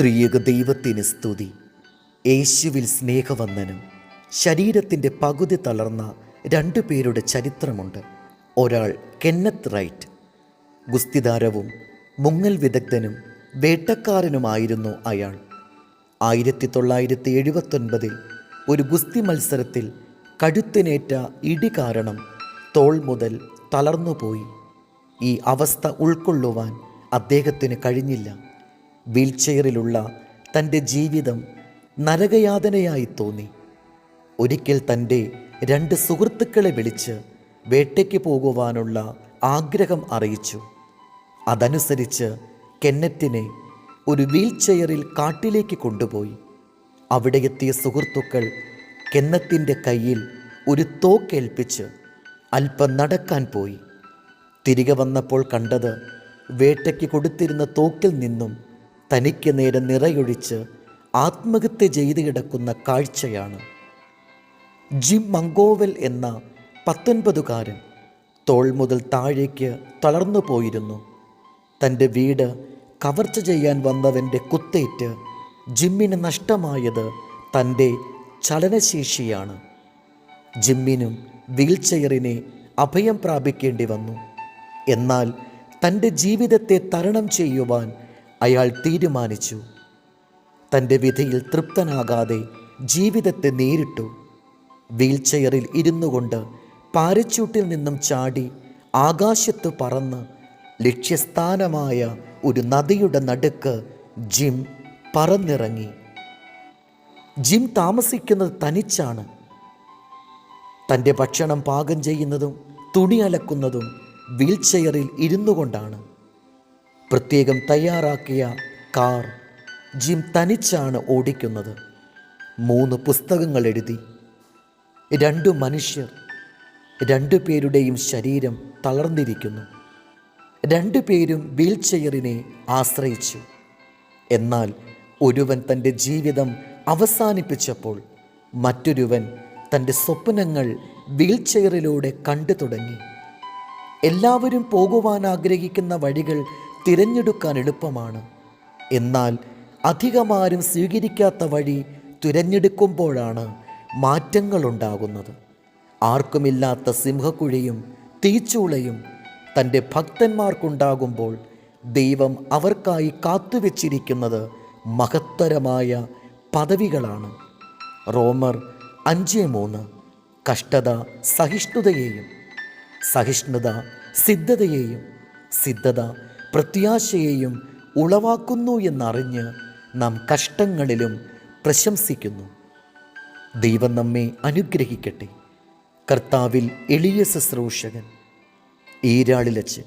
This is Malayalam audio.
ത്രിയക ദൈവത്തിന് സ്തുതി. യേശുവിൽ സ്നേഹവന്ദനം. ശരീരത്തിന്റെ പകുതി തളർന്ന രണ്ടു പേരുടെ ചരിത്രമുണ്ട്. ഒരാൾ കെന്നത്ത് റൈറ്റ്. ഗുസ്തിദാരവും മുങ്ങൽ വിദഗ്ധനും വേട്ടക്കാരനുമായിരുന്നു അയാൾ. ആയിരത്തി തൊള്ളായിരത്തി എഴുപത്തൊൻപതിൽ ഒരു ഗുസ്തി മത്സരത്തിൽ കഴുത്തിനേറ്റ ഇടി കാരണം തോൾ മുതൽ തളർന്നുപോയി. ഈ അവസ്ഥ ഉൾക്കൊള്ളുവാൻ അദ്ദേഹത്തിന് കഴിഞ്ഞില്ല. വീൽചെയറിലുള്ള തന്റെ ജീവിതം നരകയാതനയായി തോന്നി. ഒരിക്കൽ തന്റെ രണ്ട് സുഹൃത്തുക്കളെ വിളിച്ച് വേട്ടയ്ക്ക് പോകുവാനുള്ള ആഗ്രഹം അറിയിച്ചു. അതനുസരിച്ച് കെന്നറ്റിനെ ഒരു വീൽചെയറിൽ കാട്ടിലേക്ക് കൊണ്ടുപോയി. അവിടെ എത്തിയ സുഹൃത്തുക്കൾ കെന്നത്തിന്റെ കയ്യിൽ ഒരു തോക്കേൽപ്പിച്ച് അല്പം നടക്കാൻ പോയി. തിരികെ വന്നപ്പോൾ കണ്ടത് വേട്ടയ്ക്ക് കൊടുത്തിരുന്ന തോക്കിൽ നിന്നും തനിക്ക് നേരെ നിറയൊഴിച്ച് ആത്മഹത്യ ചെയ്തു കിടക്കുന്ന കാഴ്ചയാണ്. ജിം മങ്കോവൽ എന്ന പത്തൊൻപതുകാരൻ തോൾ മുതൽ താഴേക്ക് തളർന്നു പോയിരുന്നു. തന്റെ വീട് കവർച്ച ചെയ്യാൻ വന്നവന്റെ കുത്തേറ്റ് ജിമ്മിന് നഷ്ടമായത് തന്റെ ചലനശേഷിയാണ്. ജിമ്മിനും വീൽചെയറിനെ അഭയം പ്രാപിക്കേണ്ടി വന്നു. എന്നാൽ തന്റെ ജീവിതത്തെ തരണം ചെയ്യുവാൻ അയാൾ തീരുമാനിച്ചു. തന്റെ വിധിയിൽ തൃപ്തനാകാതെ ജീവിതത്തെ നേരിട്ടു. വീൽചെയറിൽ ഇരുന്നു കൊണ്ട് പാരച്യൂട്ടിൽ നിന്നും ചാടി ആകാശത്ത് പറന്ന് ലക്ഷ്യസ്ഥാനമായ ഒരു നദിയുടെ നടുക്ക് ജിം പറന്നിറങ്ങി. ജിം താമസിക്കുന്നത് തനിച്ചാണ്. തന്റെ ഭക്ഷണം പാകം ചെയ്യുന്നതും തുണി അലക്കുന്നതും വീൽചെയറിൽ ഇരുന്നു കൊണ്ടാണ്. പ്രത്യേകം തയ്യാറാക്കിയ കാർ ജിം തനിച്ചാണ് ഓടിക്കുന്നത്. മൂന്ന് പുസ്തകങ്ങൾ എഴുതി. രണ്ടു മനുഷ്യർ രണ്ടു പേരുടെയും ശരീരം തളർന്നിരിക്കുന്നു. രണ്ടു പേരും വീൽചെയറിനെ ആശ്രയിച്ചു. എന്നാൽ ഒരുവൻ തന്റെ ജീവിതം അവസാനിപ്പിച്ചപ്പോൾ മറ്റൊരുവൻ തന്റെ സ്വപ്നങ്ങൾ വീൽചെയറിലൂടെ കണ്ടു തുടങ്ങി എല്ലാവരും പോകുവാൻ ആഗ്രഹിക്കുന്ന വഴികൾ തിരഞ്ഞെടുക്കാൻ എളുപ്പമാണ്. എന്നാൽ അധികമാരും സ്വീകരിക്കാത്ത വഴി തിരഞ്ഞെടുക്കുമ്പോഴാണ് മാറ്റങ്ങളുണ്ടാകുന്നത്. ആർക്കുമില്ലാത്ത സിംഹക്കുഴിയും തീച്ചൂളയും തന്റെ ഭക്തന്മാർക്കുണ്ടാകുമ്പോൾ ദൈവം അവർക്കായി കാത്തുവെച്ചിരിക്കുന്നത് മഹത്തരമായ പദവികളാണ്. റോമർ അഞ്ച് മൂന്ന് കഷ്ടത സഹിഷ്ണുതയെയും സഹിഷ്ണുത സിദ്ധതയെയും സിദ്ധത പ്രത്യാശയെയും ഉളവാക്കുന്നു എന്നറിഞ്ഞ് നാം കഷ്ടങ്ങളിലും പ്രശംസിക്കുന്നു. ദൈവം നമ്മെ അനുഗ്രഹിക്കട്ടെ. കർത്താവിൽ എളിയ ശുശ്രൂഷകൻ. ഈരാളിലച്ച്